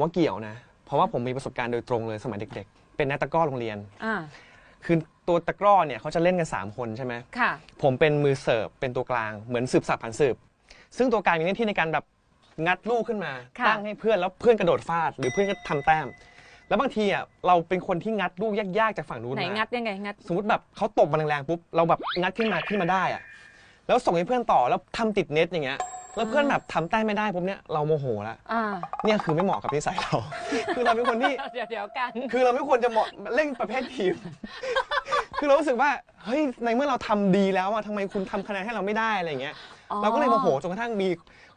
ว่าเกี่ยวนะ เพราะว่าผมมีประสบการณ์โดยตรงเลยสมัยเด็ก ๆ เป็นนักตะกร้อโรงเรียน อ่าคือตัวตะกร้อเนี่ยเขาจะเล่นกัน 3 คนใช่ไหม ค่ะ ผมเป็นมือเสิร์ฟเป็นตัวกลางเหมือนสืบสับผ่านสืบ ซึ่งตัวกลางมีหน้าที่ในการแบบงัดลูกขึ้นมา ค่ะ ตั้งให้เพื่อนแล้วเพื่อนกระโดดฟาด หรือเพื่อนก็ทำแต้ม แล้วบางทีอะเราเป็นคนที่งัดลูกยากๆจากฝั่งนู้นไหนมางัดยังไงงัด สมมติแบบเขาตบมาแรงๆปุ๊บเราแบบงัดขึ้นมาขึ้นมาได้อะแล้วส่งให้เพื่อนต่อแล้วทำติดเน็ตอย่างเงี้ย แล้วเพื่อนแบบทำแต้มไม่ได้ปุ๊บเนี่ยเราโมโหละอ่าเนี่ยคือไม่เหมาะกับนิสัยเรา คือเราเป็นคนที่ เดี๋ยวเดี๋ยวกัน คือเราไม่ควรจะเหมาะเล่นประเภททีม คือเรารู้สึกว่า เฮ้ย ในเมื่อเราทำดีแล้วอะทำไมคุณทำคะแนนให้เราไม่ได้อะไรอย่างเงี้ย อ๋อเราก็เลยโมโหจนกระทั่งมี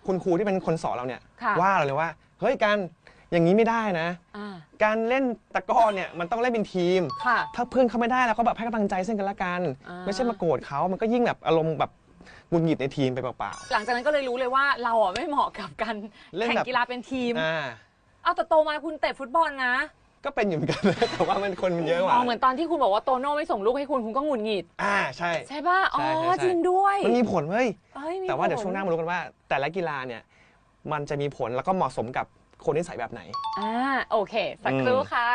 คุณครูที่เป็นคนสอนเราเนี่ย ค่ะ ว่าเราเลยว่า เฮ้ยการอย่างนี้ไม่ได้นะ อ่าการเล่นตะกร้อเนี่ยมันต้องเล่นเป็นทีม ค่ะ ถ้าเพื่อนเขาไม่ได้แล้วก็แบบให้กำลังใจซึ่งกันและกัน อ่า ไม่ใช่มาโกรธเขามันก็ยิ่งแบบอารมณ์แบบ หงุดหงิดในทีมไปเปล่า หลังจากนั้นก็เลยรู้เลยว่าเราอะไม่เหมาะกับการเล่นแข่งแบบ กีฬาเป็นทีม ๆอ่าเอาแต่โตมาคุณเตะฟุตบอลนะก็เป็นอยู่เหมือนกันนะแต่ว่ามันคนมันเยอะกอ๋ว่าอเหมือนตอนที่คุณบอกว่าโตโน่ไม่ส่งลูกให้คุณคุณก็หงุดหงิด อ่าใช่ ใช่ป่ะ อ๋อ ใช่ใช่ใช่จริงด้วยมันมีผลเว้ย เอ้ยมีแต่ว่าเดี๋ยวผลช่วงหน้ามารู้กันว่า แต่ละกีฬาเนี่ยมันจะมีผลแล้วก็เหมาะสมกับคนนิสัยแบบไหน อ่า โอเค สักครู่อืม ค่ะ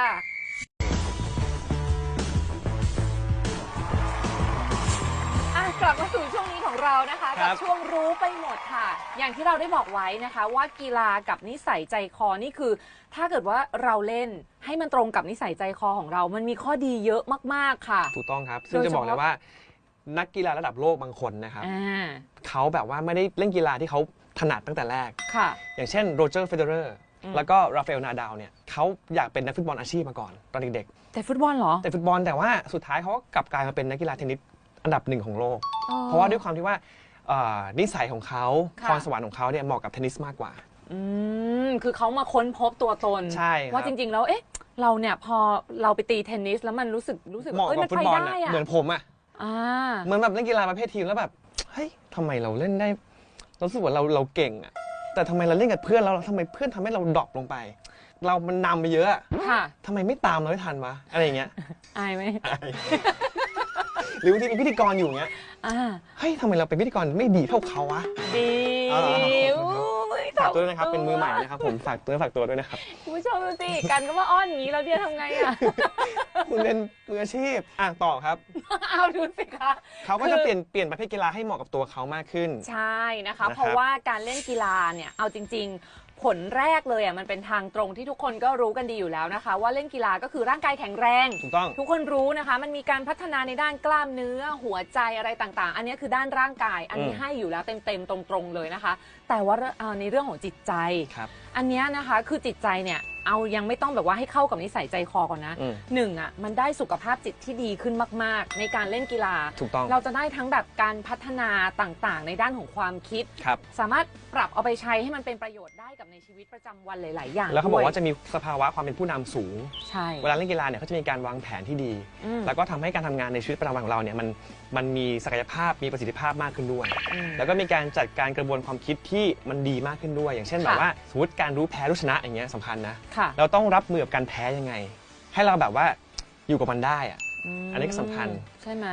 อะ กลับมาสู่ช่วงนี้ของ เรานะคะครักับช่วงรู้ไปหมดค่ะ อย่างที่เราได้บอกไว้นะคะ ว่ากีฬากับนิสัยใจคอนี่คือ ถ้าเกิดว่าเราเล่นให้มันตรงกับนิสัยใจคอของเรา มันมีข้อดีเยอะมากๆค่ะ ถูกต้องครับ ซึ่งโดยจะบอกเฉเลยพาะว่า นักกีฬาระดับโลกบางคนนะครับอ่าเขาแบบว่าไม่ได้เล่นกีฬาที่เขาถนัดตั้งแต่แรก ค่ะ อย่างเช่นโรเจอร์เฟเดอร์อืม แล้วก็ราฟาเอลนาดาวเนี่ยเขาอยากเป็นนักฟุตบอลอาชีพมาก่อนตอนเด็กแต่ฟุตบอลเหรอ ๆแต่ฟุตบอลแต่ว่าสุดท้ายเขาก็กลับกลายมาเป็นนักกีฬาเทนนิสอันดับหนึ่งของโลกอ๋อ เพราะว่าด้วยความที่ว่าเอ่อนิสัยของเขาค่ะ พรสวรรค์ของเขาเนี่ยเหมาะกับเทนนิสมากกว่า อืมคือเขามาค้นพบตัวตน ใช่ครับ ว่าจริงๆ แล้ว เอ๊ะ เราเนี่ยพอเราไปตีเทนนิสแล้วมันรู้สึกรู้สึกเหมาะเอ้ยกัมับนฟุไปตบอลได้อะอะเหมือนผมอะอ่า เหมือนแบบเล่นกีฬาประเภททีมแล้วแบบเฮ้ยทำไมเราเล่นได้เรารู้สึกว่าเราเราเก่งอะแต่ทำไมเราเล่นกับเพื่อนแล้วทำไมเพื่อนทำให้เราดรอปลงไป เรามันนำไปเยอะอะค่ะ ทำไมไม่ตามเราได้ทันวะอะไรอย่างเงี้ย อายไหม หรือบางทีเป็นพิธีกรอยู่อย่างเงี้ยอ่าเฮ้ยทำไมเราเป็นพิธีกรไม่ดีเท่าเขาวะ ดีอ่า อุ้ยฝากตัวด้วยนะครับเป็นมือใหม่นะครับผมฝากตัวฝากตัวด้วยนะครับ คุณผู้ชมดูสิกันก็ว่าอ้อนอย่างนี้แล้วเดียทำไงอะคุณเป็นมืออาชีพอะต่อครับเอาดูสิคะ เขาก็จะเปลี่ยนเปลี่ยนประเภทกีฬาให้เหมาะกับตัวเขามากขึ้น ใช่นะคะ นะครับเพราะว่าการเล่นกีฬาเนี่ย เอาจริงๆ ผลแรกเลยอะมันเป็นทางตรงที่ทุกคนก็รู้กันดีอยู่แล้วนะคะ ว่าเล่นกีฬาก็คือร่างกายแข็งแรง ถูกต้อง ทุกคนรู้นะคะ มันมีการพัฒนาในด้านกล้ามเนื้อหัวใจอะไรต่างๆ อันนี้คือด้านร่างกาย อันนี้อืมให้อยู่แล้วเต็มๆตรงๆเลยนะคะ แต่ว่าเอ่อในเรื่องของจิตใจครับอันเนี้ยนะคะคือจิตใจเนี่ย เอายังไม่ต้องแบบว่าให้เข้ากับนิสัยใจคอก่อนนะอืมหนึ่งอะมันได้สุขภาพจิตที่ดีขึ้นมาก ๆ ในการเล่นกีฬา ถูกต้อง เราจะได้ทั้งแบบการพัฒนาต่างๆ ในด้านของความคิด ครับ สามารถปรับเอาไปใช้ให้มันเป็นประโยชน์ได้กับในชีวิตประจำวันหลาย ๆ อย่างแล้วเขาบอกด้ยว่าจะมีสภาวะความเป็นผู้นำสูง ใช่ เวลาเล่นกีฬาเนี่ยเขาจะมีการวางแผนที่ดี อืม แล้วก็ทำให้การทำงานในชีวิตประจำวันของเราเนี่ยมัน มันมีศักยภาพมีประสิทธิภาพมากขึ้นด้วยอืมแล้วก็มีการจัดการกระบวนความคิดที่มันดีมากขึ้นด้วย อย่างเช่นแบบค่ะว่าสมมติการรู้แพ้รู้ชนะอย่างเงี้ยสำคัญนะค่ะเราต้องรับมือกับการแพ้ยังไง ให้เราแบบว่าอยู่กับมันได้อะมอันนี้ก็สำคัญ ใช่ไหม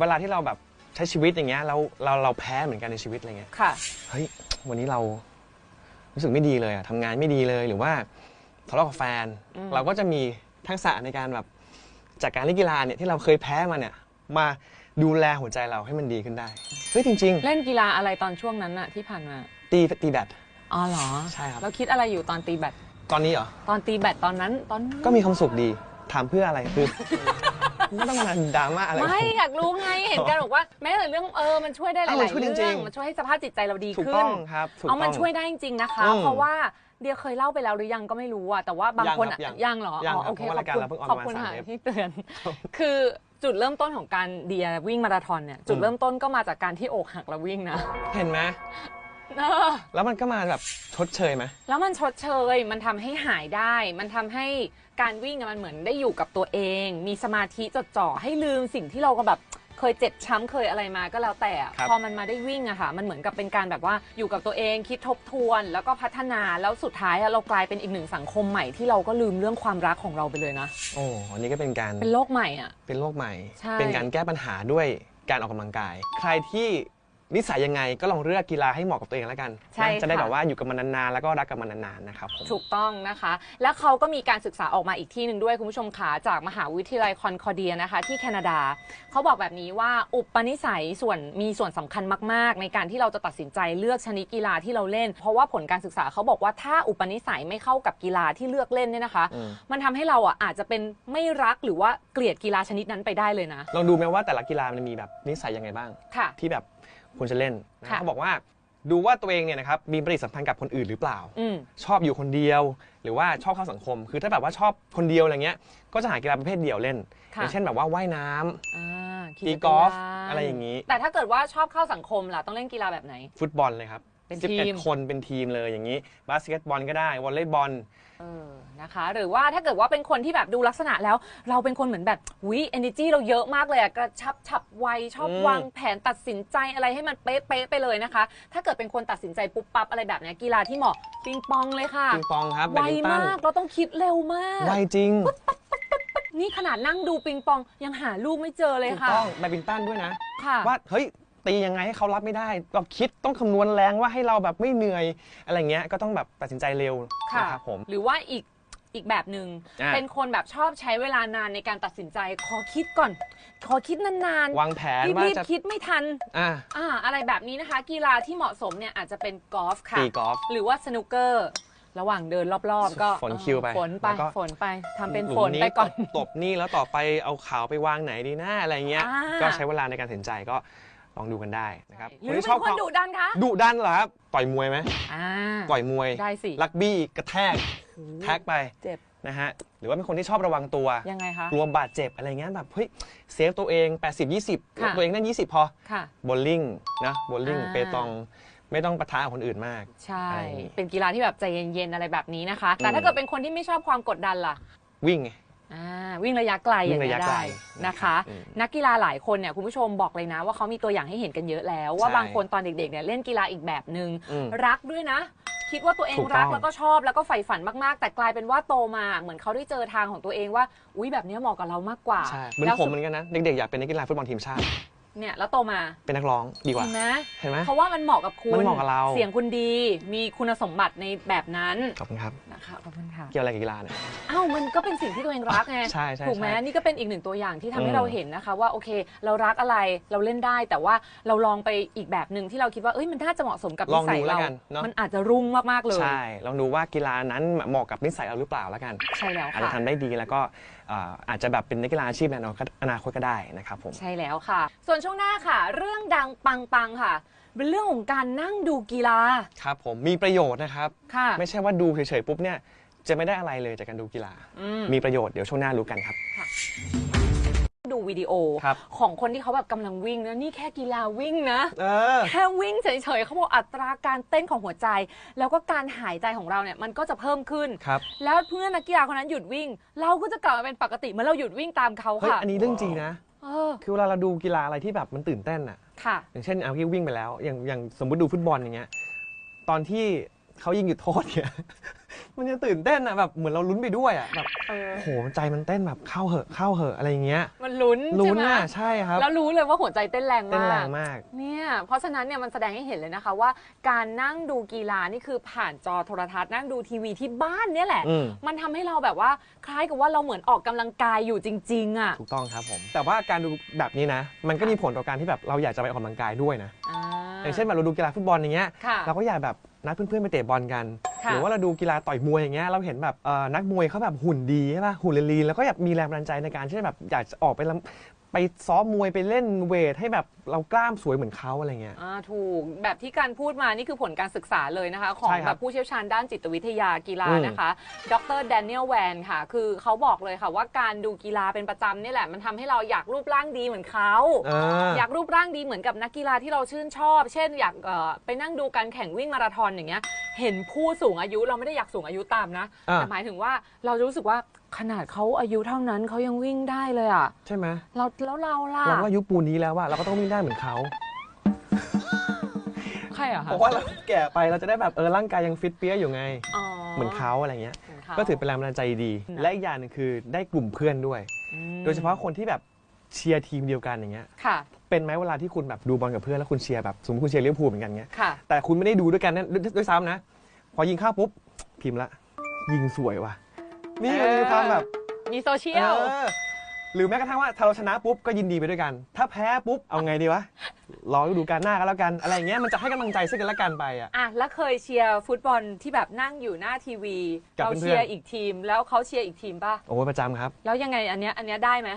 เวลาที่เราแบบใช้ชีวิตอย่างเงี้ยเราเราเราแพ้เหมือนกันในชีวิตอะไรเงี้ยค่ะเฮ้ยวันนี้เรารู้สึกไม่ดีเลยอะทำงานไม่ดีเลยหรือว่าทะเลาะกับแฟนอืมเราก็จะมีทักษะในการแบบจากการเล่นกีฬาเนี่ยที่เราเคยแพ้มาเนี่ยมา ดูแลหัวใจเราให้มันดีขึ้นได้เฮ้ยจริง เล่นกีฬาอะไรตอนช่วงนั้นอะที่ผ่านมา ๆ ตีตีแบด อ๋อเหรอใช่ครับแล้วคิดอะไรอยู่ตอนตีแบตตอนนี้เหรอ ตอนตีแบตตอนนั้นตอนนั้นก็มีความสุขดี ถามเพื่ออะไรคือ ไม่ต้องมาดราม่าอะไร ไม่อยากรู้ไงเห็นกันบอกว่าแม้แต่เรื่องเออมันช่วยได้หเอลาอมันยๆช่วยจริงๆ เรื่องมันช่วยให้สภาพจิตใจเราดีถูกขึ้ต้นองครับถูกเอาต้มัอนง ช่วยได้จริงๆนะคะ อืมเพราะว่าเดียเคยเล่าไปแล้วหรือยังก็ไม่รู้อะแต่ว่าบางยังคนครับอะยังยังเหรอยังอ๋อครับโอเคเพราะว่าขอบรายการคุณเราเพิ่งออนขอบประมาณคุณสามค่ะเทป ที่เตือน คือ จุดเริ่มต้นของการเดียวิ่งมาราธอนเนี่ย จุดอืมเริ่มต้นก็มาจากการที่อกหักแล้ววิ่งนะ เห็นไหมเออแล้วมันก็มาแบบชดเชยไหมแล้วมันชดเชย มันทำให้หายได้ มันทำให้การวิ่งอะมันเหมือนได้อยู่กับตัวเอง มีสมาธิจดจ่อให้ลืมสิ่งที่เราก็แบบ เคยเจ็บช้ำเคยอะไรมาก็แล้วแต่อะครับ พอมันมาได้วิ่งอะค่ะ มันเหมือนกับเป็นการแบบว่าอยู่กับตัวเองคิดทบทวน แล้วก็พัฒนาแล้วสุดท้ายอะเรากลายเป็นอีกหนึ่งสังคมใหม่ที่เราก็ลืมเรื่องความรักของเราไปเลยนะ โอ้อันนี้ก็เป็นการ เป็นโลกใหม่อะ เป็นโรคใหม่ ใช่ เป็นการแก้ปัญหาด้วยการออกกำลังกาย ใครที่ นิสัยยังไงก็ลองเลือกกีฬาให้เหมาะกับตัวเองแล้วกันใช่นะจะได้ค่ะ แบบว่าอยู่กับมันนานๆแล้วก็รักกับมันนานๆนะครับผม ถูกต้องนะคะ แล้วเขาก็มีการศึกษาออกมาอีกที่หนึ่งด้วยคุณผู้ชมขาจากมหาวิทยาลัยคอนคอร์เดียนะคะ ที่แคนาดา เขาบอกแบบนี้ว่าอุปนิสัยส่วนมีส่วนสำคัญมาก ๆ ในการที่เราจะตัดสินใจเลือกชนิดกีฬาที่เราเล่น เพราะว่าผลการศึกษาเขาบอกว่าถ้าอุปนิสัยไม่เข้ากับกีฬาที่เลือกเล่นเนี่ยนะคะ อืม มันทำให้เราอะอาจจะเป็นไม่รักหรือว่าเกลียดกีฬาชนิดนั้นไปได้เลยนะลองดูไหมว่าแต่ละกีฬามันมีแบบนิสัยยังไงบ้าง ค่ะ ที่แบบ ควรจะเล่นนะค่ะ เขาบอกว่าดูว่าตัวเองเนี่ยนะครับมีปฏิสัมพันธ์กับคนอื่นหรือเปล่า อืม ชอบอยู่คนเดียว หรือว่าชอบเข้าสังคม คือถ้าแบบว่าชอบคนเดียวอะไรเงี้ยก็จะหากีฬาประเภทเดี่ยวเล่น อค่ะ ย่างเช่นแบบว่าว่ายน้ำอ่าขี่ตีจัรกอล์ฟยานอะไรอย่างนี้ แต่ถ้าเกิดว่าชอบเข้าสังคมล่ะต้องเล่นกีฬาแบบไหน ฟุตบอลเลยครับ เป็นทีม 11 คนเป็นทีมเลยอย่างนี้บาสเกตบอลก็ได้วอลเลย์บอล เออนะคะ หรือว่าถ้าเกิดว่าเป็นคนที่แบบดูลักษณะแล้ว เราเป็นคนเหมือนแบบวิ energy เราเยอะมากเลยอะกระชับฉับไวชอบอืม วางแผนตัดสินใจอะไรให้มันเป๊ะๆไปเลยนะคะ ถ้าเกิดเป็นคนตัดสินใจปุ๊บปั๊บอะไรแบบเนี้ยกีฬาที่เหมาะปิงปองเลยค่ะปิงปองครับแบไวดมินตันมากเราต้องคิดเร็วมาก ไวจริงนี่ขนาดนั่งดูปิงปองยังหาลูกไม่เจอเลยถูกค่ะต้องแบดมินตันด้วยนะ ค่ะ ว่าเฮ้ย ตียังไงให้เขารับไม่ได้แบบคิดต้องคำนวณแรงว่าให้เราแบบไม่เหนื่อยอะไรเงี้ยก็ต้องแบบตัดสินใจเร็วค่ะ นะครับผม หรือว่าอีกอีกแบบหนึ่งอะเป็นคนแบบชอบใช้เวลานานในการตัดสินใจ ขอคิดก่อน ขอคิดนานๆวางแผนรีว่าบจะๆคิดไม่ทัน อะอ่า อะไรแบบนี้นะคะ กีฬาที่เหมาะสมเนี่ยอาจจะเป็นกอล์ฟค่ะ ตีกอล์ฟ หรือว่าสนุกเกอร์ ระหว่างเดินรอบๆ ก็ฝนคิวไปฝนไป แล้วก็ ฝนไปทำเป็นหลุฝมนไปก่อนตบตบนี่แล้วต่อไปเอาขาวไปวางไหนดีหน้าอะไรเงี้ย อ่า ก็ใช้เวลาในการตัดสินใจก็ ลองดูกันได้นะครับหรือที่เป็นคนดุดันคะดุดันเหรอครับต่อยมวยไหมอ่าต่อยมวยได้สิลักบี้กระแทกแท็กไปเจ็บนะฮะหรือว่าเป็นคนที่ชอบระวังตัวยังไงคะกลัวบาดเจ็บอะไรเงี้ยแบบเฮ้ยเซฟตัวเอง 80 20ค่ะตัวเองนั่น20 พอค่ะโบลลิ่งนะโบลลิ่งอ่าเปตองไม่ต้องปะทะกับคนอื่นมาก ใช่อะไรอย่างงี้เป็นกีฬาที่แบบใจเย็นๆอะไรแบบนี้นะคะ แต่ถ้าเกิดเป็นคนที่ไม่ชอบความกดดันล่ะ วิ่งไง อ่าวิ่งระยะไกลอย่างวิ่งระนี้ยะยไกลได้นะคะ อืมนักกีฬาหลายคนเนี่ยคุณผู้ชมบอกเลยนะว่าเขามีตัวอย่างให้เห็นกันเยอะแล้ว ว่าใช่บางคนตอนเด็กๆเนี่ยเล่นกีฬาอีกแบบหนึง่งอืมรักด้วยนะ คิดว่าตัวเองถูกต้อง รักแล้วก็ชอบแล้วก็ใฝ่ฝันมากๆ แต่กลายเป็นว่าโตมาเหมือนเขาได้เจอทางของตัวเองว่า อุ้ยแบบนี้เหมาะกับเรามากกว่าใช่เหมือนแล้วผมเหมือนกันนะ เด็กๆอยากเป็นนักกีฬาฟุตบอลทีมชาติ เนี่ยแล้วโตมาเป็นนักร้องดีกว่า เห็นไหมเห็นไหม เพราะว่ามันเหมาะกับคุณมันเหมาะกับเรา เสียงคุณดี มีคุณสมบัติในแบบนั้นขอบคุณครับ นะคะขอบคุณค่ะ เกี่ยวอะไรกับกีฬาเนี่ย อ้าวมันก็เป็นสิ่งที่ตัวเองรักไงใช่ใช่ถูกไหมใช่นี่ก็เป็นอีกหนึ่งตัวอย่างที่ทำให้อืมเราเห็นนะคะ ว่าโอเค เรารักอะไรเราเล่นได้ แต่ว่าเราลองไปอีกแบบหนึ่งที่เราคิดว่าเอ้ยมันน่าจะเหมาะสมกับลนิองสัยดูแล้วเรา กันเนาะมันอาจจะรุ่งมากๆเลย ใช่ลองดูว่ากีฬานั้นเหมาะกับนิสัยเราหรือเปล่าแล้วกัน ใช่แล้วอาจจะค่ะ ทำได้ดีแล้วก็เอ่ออาจจะแบบเป็นนักกีฬาอาชีพในอนาคตก็ได้นะครับผม ใช่แล้วค่ะ ส่วนช่วงหน้าค่ะ เรื่องดังปังๆค่ะ เป็นเรื่องของการนั่งดูกีฬา ครับผมมีประโยชน์นะครับ ค่ะ ไม่ใช่ว่าดูเฉยๆปุ๊บเนี่ยจะไม่ได้อะไรเลยจากการดูกีฬา อืม มีประโยชน์เดี๋ยวช่วงหน้ารู้กันครับ ดูวิดีโอครับ ของคนที่เขาแบบกำลังวิ่งนะนี่แค่กีฬาวิ่งนะ เออ แค่วิ่งเฉยๆเขาบอกอัตราการเต้นของหัวใจ แล้วก็การหายใจของเราเนี่ยมันก็จะเพิ่มขึ้น ครับ แล้วเพื่อนนักกีฬาคนนั้นหยุดวิ่ง เราก็จะกลับมาเป็นปกติเหมื่อนเราหยุดวิ่งตามเขาเฮ้ย ค่ะอันนี้เรื่องจริงนะ เออคือเวลาเราดูกีฬาอะไรที่แบบมันตื่นเต้นอะค่ะ อย่างเช่นเอาที่วิ่งไปแล้ว อย่างอย่างสมมติดูฟุตบอลอย่างเงี้ย ตอนที่เขายิงหยุดโทษเนี่ย มันจะตื่นเต้นอะแบบเหมือนเราลุ้นไปด้วยอะแบบเออ โอ้โหใจมันเต้นแบบเข้าเหอะเข้าเหอะอะไรอย่างเงี้ยมันลุ้นลุ้นใช่ไหมอะใช่ครับแล้วรู้เลยว่าหัวใจเต้นแรงเต้นมาแรกงมาก เนี่ย เพราะฉะนั้นเนี่ยมันแสดงให้เห็นเลยนะคะว่าการนั่งดูกีฬานี่คือผ่านจอโทรทัศน์นั่งดูทีวีที่บ้านเนี่ยแหละ อืม มันทำให้เราแบบว่าคล้ายกับว่าเราเหมือนออกกำลังกายอยู่จริง ๆ อะถูกต้องครับผม แต่ว่าการดูแบบนี้นะ มันก็มีผลต่อการที่แบบเราอยากจะไปออกกำลังกายด้วยนะ อ่า อย่างเช่นแบบเราดูกีฬาฟุตบอลอย่างเงี้ยค่ะ เราก็อยากแบบ นัดเพื่อนๆไปเตะบอลกันค่ะหรือว่าเราดูกีฬาต่อยมวยอย่างเงี้ยเราเห็นแบบเอ่อนักมวยเขาแบบหุ่นดีใช่ป่ะหุ่นลีนๆแล้วก็อยากมีแรงบันดาลใจในการที่จะแบบอยากจะออกไปลำ ไปซ้อมมวยไปเล่นเวทให้แบบเรากล้ามสวยเหมือนเขาอะไรเงี้ย อ่าถูกแบบที่การพูดมานี่คือผลการศึกษาเลยนะคะ ของใช่คแบรับบผู้เชี่ยวชาญด้านจิตวิทยากีฬาอืมนะคะ ดรแดเนียลแวนค่ะ คือเขาบอกเลยค่ะว่าการดูกีฬาเป็นประจำนี่แหละ มันทำให้เราอยากรูปร่างดีเหมือนเขาอ่า อยากรูปร่างดีเหมือนกับนักกีฬาที่เราชื่นชอบ เช่น อยากเอ่อไปนั่งดูการแข่งวิ่งมาราธอนอย่างเงี้ย เห็นผู้สูงอายุเราไม่ได้อยากสูงอายุตามนะ อ่า แต่หมายถึงว่าเราจะรู้สึกว่า ขนาดเขาอายุเท่านั้นเขายังวิ่งได้เลยอะใช่ไหมเราแล้วเราล่ะเราก็อายุปูนนี้แล้วว่าเราก็ต้องวิ่งได้เหมือนเขาใครอะคะเพราะว่าเราแก่ไปเราจะได้แบบเออร่างกายยังฟิตเปี้ยอยู่ไง อ๋อ เหมือนเขาอะไรเงี้ย เหมือนเขาก็ถือเป็นแรงบันดาลใจดี นะ และอีกอย่างหนึงคือได้กลุ่มเพื่อนด้วย อืมโดยเฉพาะคนที่แบบเชียร์ทีมเดียวกันอย่างเงี้ย ค่ะเป็นไหมเวลาที่คุณแบบดูบอลกับเพื่อนแล้วคุณเชียร์แบบสมมติคุณเชียร์ลิเวอร์พูลเหมือนกันเงี้ย ค่ะ แต่คุณไม่ได้ดูด้วยกันนะด้วยด้วยซ้ำนะ พอยิงเข้าปุ๊บพิมพ์ละ ยิงสวยว่ะ นี่มันมีความแบบมีโซเชียล เออหรือแม้กระทั่งว่าถ้าเราชนะปุ๊บก็ยินดีไปด้วยกัน ถ้าแพ้ปุ๊บเอาไงดีวะรอดูการหน้ากันแล้วกันอะไรอย่างเงี้ยมันจะให้กำลังใจซึ่งกันและกันไปอะ อะแล้วเคยเชียร์ฟุตบอลที่แบบนั่งอยู่หน้าทีวี กับเราเพื่อนๆ เชียร์อีกทีม แล้วเขาเชียร์อีกทีมป่ะ โอ้ยประจำครับ แล้วยังไงอันเนี้ยอันเนี้ยได้ไหม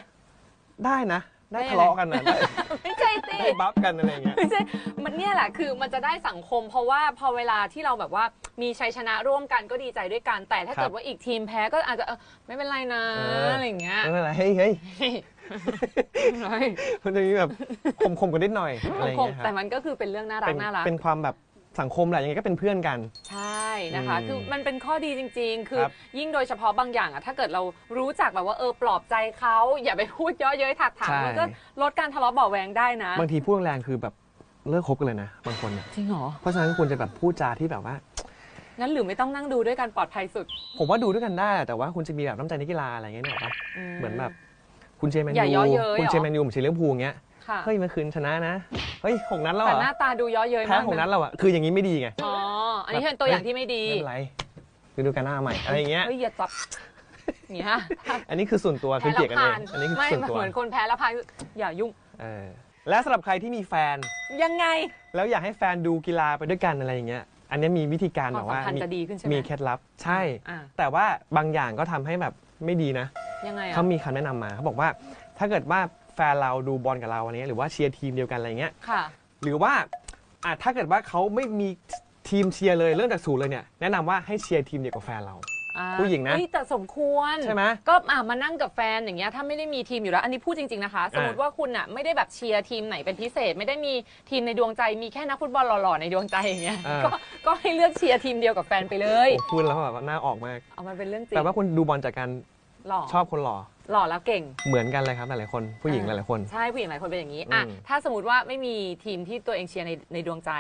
ได้นะ ได้ได้ยังไงทะเลาะกันนะได้ไม่ใช่สิได้บัฟกันอะไรอย่างเงี้ย ไม่ใช่ มันเนี่ยแหละคือมันจะได้สังคม เพราะว่าพอเวลาที่เราแบบว่ามีชัยชนะร่วมกันก็ดีใจด้วยกัน แต่ถ้าครับ เกิดว่าอีกทีมแพ้ก็อาจจะเออไม่เป็นไรนะเออออะไรอย่างเงี้ยไม่เป็นไรเฮ้ยเฮ้ยเฮ้ยมันจะมีแบบคมๆกันนิดหน่อยอะไรอย่างคงเงี้ยคแต่รับมันก็คือเป็นเรื่องน่ารัเป็กนน่ารัก เป็นความแบบ สังคมแหละยังไงก็เป็นเพื่อนกัน ใช่นะคะ อืมคือมันเป็นข้อดีจริง ๆ คือครับยิ่งโดยเฉพาะบางอย่างอะถ้าเกิดเรารู้จักแบบว่าเออปลอบใจเขาอย่าไปพูดเย่อเย้ยถักถางใช่ มันก็ลดการทะเลาะเบาะแวงได้นะบางทีพูดแรงๆคือแบบเลิกคบกันเลยนะบางคนเนี่ยจริงเหรอเพราะฉะนั้นควรจะแบบพูดจาที่แบบว่า งั้นหรือไม่ต้องนั่งดูด้วยกันปลอดภัยสุดผมว่าดูด้วยกันได้แต่ว่าคุณจะมีแบบน้ำใจนักกีฬาอะไรเงี้ยเนี่ยหรอกปะเหมือนแบบคุณเชียร์แมนอย่ายูเยาะเย้ยคุณเหรอเชียร์แมนยูผมเชียร์ลิเวอร์พูลอย่างเงี้ย ค่ะเฮ้ยเมื่อคืนชนะนะ เฮ้ยหกนัดแล้วแต่เหรอหน้าตาดูเย่อเย้ยแพ้มากหกนัดนะแล้วอะคืออย่างนี้ไม่ดีไงอ๋อ อันนี้เป็นตัวอย่างที่ไม่ดีไม่เป็นไรฤดูกาลหน้าใหม่อะไรอย่างเงี้ยเฮ้ยอย่าจับเนี่ยอันนี้คือส่วนตัวคืแพ้อแล้เกลีวยดกันเอพานงอันนี้คือไม่ส่วนตัวเหมือนคนแพ้แล้วพานอย่ายุ่ง เออและสำหรับใครที่มีแฟน ยังไง แล้วอยากให้แฟนดูกีฬาไปด้วยกันอะไรอย่างเงี้ย อันนี้มีวิธีการคแบวามบว่าสัมพันธ์มีจะดีขึ้นใช่ไหมมีเคล็ดลับ ใช่ อะแต่ว่าบางอย่างก็ทำให้แบบไม่ดีนะ ยังไงอะเขามีคำแนะนำมาเขาบอกว่าถ้าเกิดว่า แฟนเราดูบอลกับเราอันนี้หรือว่าเชียร์ทีมเดียวกันอะไรเงี้ยค่ะ หรือว่าอะถ้าเกิดว่าเขาไม่มีทีมเชียร์เลยเริ่มจากศูนย์เลยเนี่ยแนะนำว่าให้เชียร์ทีมเดียวกับแฟนเรา อ่าผู้หญิงนะเฮ้ยแต่สมควรใช่ไหมก็อะมานั่งกับแฟนอย่างเงี้ยถ้าไม่ได้มีทีมอยู่แล้ว อันนี้พูดจริงๆนะคะ สมมติว่าคุณอะไม่ได้แบบเชียร์ทีมไหนเป็นพิเศษ ไม่ได้มีทีมในดวงใจมีแค่นักฟุตบอลหล่อๆในดวงใจอย่างเงี้ยอ่า ก็ก็ให้เลือกเชียร์ทีมเดียวกับแฟนไปเลย โอ้พูดแล้วแบบว่าหน้าออกมาก เอามันเป็นเรื่องจริง แต่ว่าคุณดูบอลจากการ หล่อชอบคนหล่อหล่อแล้วเก่ง เหมือนกันเลยครับหลายๆคนผู้หญิงหอ่าลายๆคน ใช่ผู้หญิงหลายคนเป็นอย่างนี้อะอืมถ้าสมมติว่าไม่มีทีมที่ตัวเองเชียร์ในในดวงใจ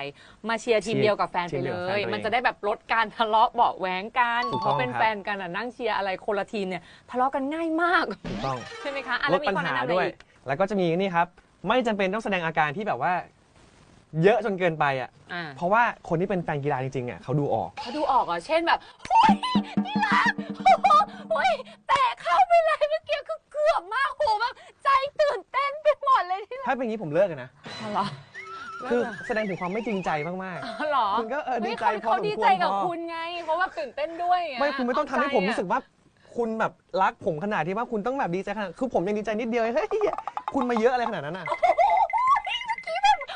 มาเชียร์ทีมเชียร์เดียวกับแฟนทีไปมเดีเลยวกับแฟนย ตัวเองมันจะได้แบบลดการทะเลาะเบาะแว้งกันถูกเพต้องราะเป็นครับ แฟนกันอะนั่งเชียร์อะไรคนละทีมเนี่ยทะเลาะกันง่ายมากถูกต้องใช่ไหมคะอะลแล้ดวมีปัญข้อแนะหานำอะไรด้วย อีกแล้วก็จะมีนี่ครับ ไม่จำเป็นต้องแสดงอาการที่แบบว่า เยอะจนเกินไปอะอ่าเพราะว่าคนที่เป็นแฟนกีฬาจริงๆอะเขาดูออก เขาดูออกเหรอะเช่นแบบโอ้ยนี่รักโอ้โหโอ้ยแต่เข้าไปเลยเมื่อกี้คือเกือบมากโหแบบใจตื่นเต้นไปหมดเลยที่ถ้าเป็นอย่างนี้ผมเลิกกันนะ อ๋อเหรอคือแสดงถึงความไม่จริงใจมาก อ๋อเหรอคุณก็เออฮ้ยดีใจเขาพอเขาสมควรดีใจกับพอ คุณไง เพราะว่าตื่นเต้นด้วยๆ ไม่คุณไม่ต้องทำให้ผมรู้สึกว่าคุณแบบรักผมขนาดที่ว่าคุณต้องแบบดีใจขนาดคือผมยังดีใจนิดเดียวเองเฮ้ยคุณมาเยอะอะไรขนาดนั้นอะ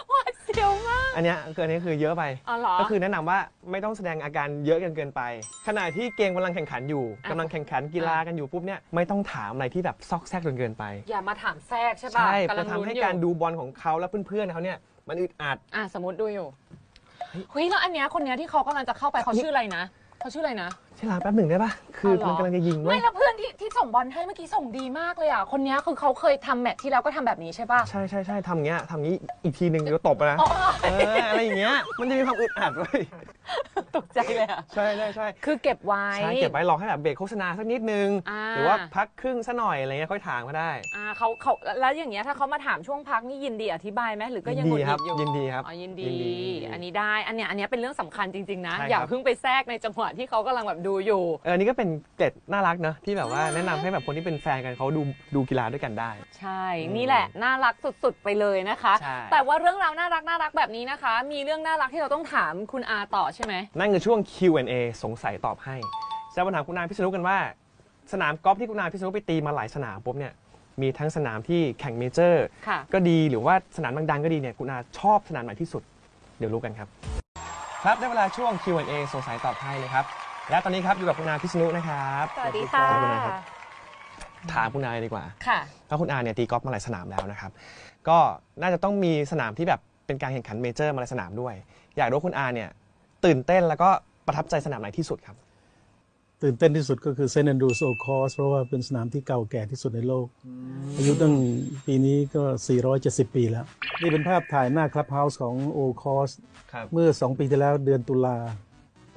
หวาดเสียวมาก อันเนี้ยคืออันนี้คือเยอะไป อ๋อเหรอ ก็คือแนะนำว่าไม่ต้องแสดงอาการเยอะกันเกินไป ขณะที่เกมกำลังแข่งขันอยู่อะ กำลังแข่งขันกีฬากันอยู่ปุ๊บเนี่ยไม่ต้องถามอะไรที่แบบซอกแซกจนเกินไป อย่ามาถามแทรกใช่ป่ะใช่กำลัจะงทำลุ้นให้อยู่การดูบอลของเขาและเพื่อนๆเขาเนี่ยมันอึดอัด อะสมมติดูอยู่เฮ้ยแล้วอันเนี้ยคนเนี้ยที่เขากำลังจะเข้าไปเขาชื่ออะไรนะเขาชื่ออะไรนะ ใช่ลาแป๊บหนึ่งได้ปะคืออ๋อเหรอ มันกำลังจะยิงเว้ไม่ยแล้วเพื่อน ที่ที่ส่งบอลให้เมื่อกี้ส่งดีมากเลยอะ คนเนี้ยคือเขาเคยทำแมตช์ที่แล้วก็ทำแบบนี้ใช่ป่ะ ใช่ใช่ใช่ทำอย่างเงี้ยทำอย่างงี้อีกทีหนึ่งเดี๋ยวตบนะอ๋อ เอออะไรอย่างเงี้ยมันจะมีความอึดอัดเว้ยตกใจเลยอะ ใช่ใช่ใช่คือเก็บไว้ ใช่เก็บไว้รอให้แบบเบรกโฆษณาสักนิดนึง อ่า หรือว่าพักครึ่งซะหน่อยอะไรเงี้ยค่อยถามก็ได้อ่าเขาเขาแล้วอย่างเงี้ยถ้าเขามาถามช่วงพักนี่ยินดีอธิบายไหมหรือก็ยังหงุดหครังิดอยู่ยินดีครับอ๋อยินดียินดีอันนี้ได้ อันเนี้ยอันเนี้ยเป็นเรื่องสำคัญจริง ๆ นะ ใช่ครับอย่าเพิ่งไปแทรกในจังหวะที่เขากำลังแบบดูอยู่ เอออนนี่ก็เป็นเกร็ดน่ารักเนอะที่แบบว่าแนะนำให้แบบคนที่เป็นแฟนกันเขาดูดูกีฬาด้วยกันได้ ใช่อืมนี่แหละ น่ารักสุดๆไปเลยนะคะ ใช่ แต่ว่าเรื่องราวน่ารักน่ารักแบบนี้นะคะ มีเรื่องน่ารักที่เราต้องถามคุณอาต่อใช่ไหม นั่นคือช่วง Q&A สงสัยตอบให้จะมาถามคุณนายพิษณุกันว่า สนามกอล์ฟที่คุณนายพิษณุไปตีมาหลายสนามปุ๊บเนี่ยมีทั้งสนามที่แข่งเมเจอร์ค่ะ ก็ดีหรือว่าสนามดังๆก็ดีเนี่ยคุณอาชอบสนามไหนที่สุด เดี๋ยวรู้กันครับ ครับได้เวลาช่วง Q&A สงสัยตอบให้เลยครับ และตอนนี้ครับอยู่กับคุณอาพิษณุนะครับสวัสดีค่ะขอบคุณนะครับถามคุณอาเลยดีกว่าค่ะ เพราะคุณอาเนี่ยตีกอล์ฟมาหลายสนามแล้วนะครับ ก็น่าจะต้องมีสนามที่แบบเป็นการแข่งขันเมเจอร์มาหลายสนามด้วย อยากรู้ว่าคุณอาเนี่ยตื่นเต้นแล้วก็ประทับใจสนามไหนที่สุดครับ ตื่นเต้นที่สุดก็คือเซนต์แอนดรูสโอคอสเพราะว่าเป็นสนามที่เก่าแก่ที่สุดในโลก อายุตั้งปีนี้ก็ 470 ปีแล้ว นี่เป็นภาพถ่ายหน้าคลับเฮาส์ของโอคอสครับ เมื่อ 2 ปีที่แล้วเดือนตุลา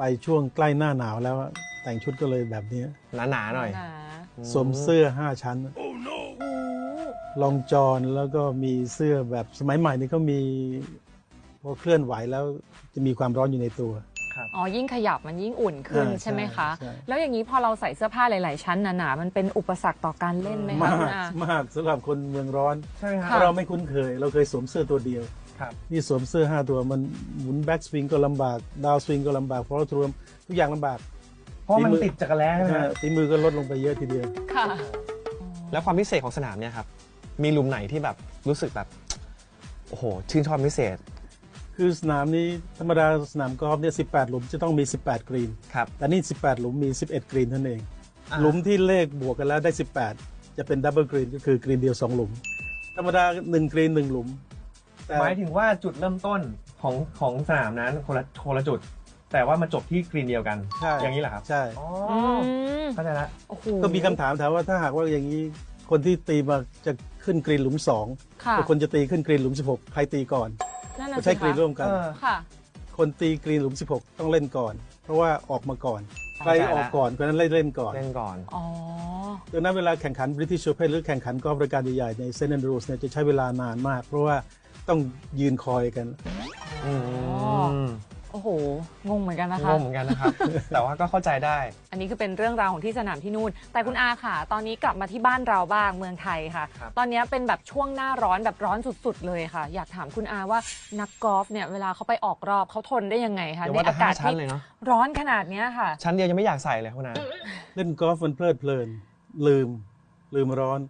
ไปช่วงใกล้หน้าหนาวแล้วอะแต่งชุดก็เลยแบบนี้หนาๆหน่อยนะสวมเสื้อ 5 ชั้น โอ้โหลองจอนแล้วก็มีเสื้อแบบสมัยใหม่นี่เขามีพอเคลื่อนไหวแล้วจะมีความร้อนอยู่ในตัว อ๋อ ยิ่งขยับมันยิ่งอุ่นขึ้นอ่าใช่ไหมคะ ใช่ใช่ แล้วอย่างนี้พอเราใส่เสื้อผ้าหลาย ๆ ชั้นหนาๆ มันเป็นอุปสรรคต่อการเล่นไหมมาคะคุณกอา มากสำหรับคนเมืองร้อนใช่ไหมคค่ะรับเราไม่คุ้นเคย เราเคยสวมเสื้อตัวเดียวครับ นี่สวมเสื้อ 5 ตัวมันหมุนแบ็กสวิงก็ลำบาก ดาวสวิงก็ลำบากฟอลทรวมทุกอย่างลำบากเพราะมันฝีมือติดจักรแล้ใช่ไหมครับตีมือก็ลดลงไปเยอะทีเดียว ค่ะ แล้วความพิเศษของสนามเนี่ยครับ มีหลุมไหนที่แบบรู้สึกแบบ โอ้โห ชื่นชอบพิเศษคือสนามนี้ธรรมดาสนามกอล์ฟเนี่ย18 หลุมจะต้องมี 18 กรีน ครับ แต่นี่ 18 หลุมมี 11 กรีนเท่านั้นเอง อ่า หลุมที่เลขบวกกันแล้วได้ 18 จะเป็นดับเบิลกรีนก็คือกรีนเดียว 2 หลุม ธรรมดา 1 กรีน 1 หลุม แต่หมายถึงว่าจุดเริ่มต้นของของสนามนั้นคนละคนละจุด แต่ว่ามาจบที่กรีนเดียวกัน ใช่ อย่างนี้เหรอครับใช่ อ๋ออือมเข้าใจละโอ้โหก็มีคำถามถามว่าถ้าหากว่าอย่างนี้คนที่ตีมาจะขึ้นกรีนหลุม2ค่ะกับคนจะตีขึ้นกรีนหลุม 16 ใครตีก่อนนั่นก็น่ะใช้สิกรีนคะร่วมกัน เออ ค่ะ คนตีกรีนหลุม 16 ต้องเล่นก่อน เพราะว่าออกมาก่อน ใครเข้าใจละออกก่อนคนนั้นเล่นเล่นก่อนเล่นก่อน อ๋อ ดังนั้นเวลาแข่งขัน British Open หรือแข่งขันกอล์ฟรายการใหญ่ๆในเซนต์ n รูสเนี่ยจะใช้เวลานานมาก เพราะว่า ต้องยืนคอยกัน อืมโอ้โห งงเหมือนกันนะงคะงเหมือนกันนะครับ แต่ว่าก็เข้าใจได้ อันนี้คือเป็นเรื่องราวของที่สนามที่นู่น แต่คุณอาค่ะ ตอนนี้กลับมาที่บ้านเราบ้างเมืองไทยค่ะ ครับ ตอนนี้เป็นแบบช่วงหน้าร้อนแบบร้อนสุดๆ เลยค่ะ อยากถามคุณอาว่านักกอล์ฟเนี่ยเวลาเขาไปออกรอบเขาทนได้ยังไงคะเดี๋ยวในว่าแต่อากาศห้าชั้นที่เลยเนาะ ร้อนขนาดเนี้ยค่ะ ชั้นเดียวยังไม่อยากใส่เลยคุณอา เล่นกอล์ฟมันเพลิดเพลิน ลืม ลืมร้อน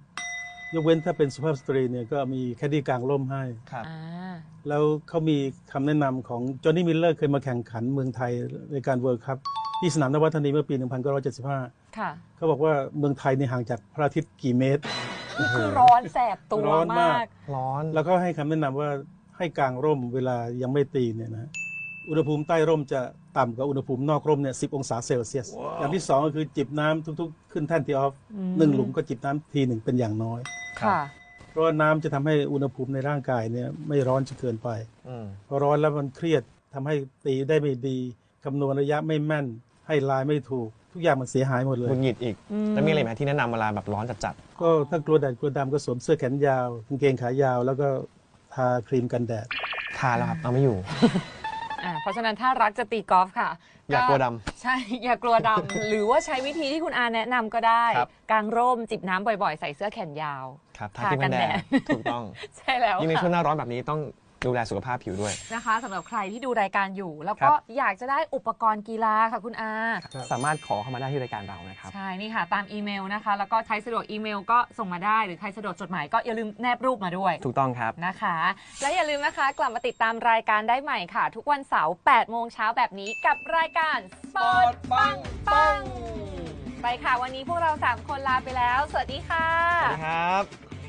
ยกเว้นถ้าเป็นสุภาพสตรีเนี่ยก็มีแคดดี้กลางร่มให้ ครับ อ่าแล้วเขามีคำแนะนำของจอห์นนี่มิลเลอร์เคยมาแข่งขันเมืองไทยในการเวิร์ c คัพที่สนามนวัฒนีเมื่อปี 1975 ค่ะ เขาบอกว่าเมืองไทยในยห่างจากพระอาทิตย์กี่เมตรคือร้อนแสบตัวร้อนมามากกร้อน แล้วก็ให้คำแนะนำว่าให้กางร่มเวลายังไม่ตีเนี่ยนะอุณหภูมิใต้ร่มจะต่ำกว่าอุณหภูมินอกร่มเนี่ยสิองศาเซลเซียส อย่างที่สองก็คือจิบน้ำทุกๆ ขึ้นแท่นทีออฟอืม หนึ่งหลุมก็จิบน้ำทีหนึ่งเป็นอย่างน้อยค่ะ เพราะว่าน้ำจะทำให้อุณหภูมิในร่างกายเนี่ยไม่ร้อนจนเกินไปอืมพอร้อนแล้วมันเครียดทำให้ตีได้ไม่ดีคำนวณระยะไม่แม่น ให้ลายไม่ถูก ทุกอย่างมันเสียหายหมดเลหยงุดหงิดอีกอืมแล้วมีอะไรไหมที่แนะนำเวลาแบบร้อนจัดก็ถ้ากลัวแดดกลัวดำก็สวมเสื้อแขนยาวกางเกงขายาว แล้วก็ทาครีมกันแดดๆทาแล้วครับเอาไม่อยู่อ่าเพ ราะฉะนั้นถ้ารักจะตีกอล์ฟค่ะอย่ากลัวดำใช่อย่ากลัวดำ หรือว่าใช้วิธีที่คุณอาแนะนำก็ได้ ครับ กางร่มจิบน้ำบ่อยๆ ใส่เสื้อแขนยาว ครับทาทาครีมกักันนแดแดดดถูกต้อง ใช่แล้วยิ่งในช่วงหค่ะน้าร้อนแบบนี้ต้อง ดูแลสุขภาพผิวด้วย นะคะสำหรับใครที่ดูรายการอยู่ แล้วครัก็บอยากจะได้อุปกรณ์กีฬาค่ะคุณอาครับสามารถขอเข้ามาได้ที่รายการเรานะครับ ใช่ นี่ค่ะ ตามอีเมลนะคะ แล้วก็ใครสะดวกอีเมลก็ส่งมาได้ หรือใครสะดวกจดหมายก็อย่าลืมแนบรูปมาด้วยถูกต้องครับนะคะ และอย่าลืมนะคะ กลับมาติดตามรายการได้ใหม่ค่ะ ทุกวันเสาร์8โมงเช้าแบบนี้กับรายการสปอร์ตปังปังไปค่ะ วันนี้พวกเรา 3 คนลาไปแล้ว สวัสดีค่ะ สวัสดีครับ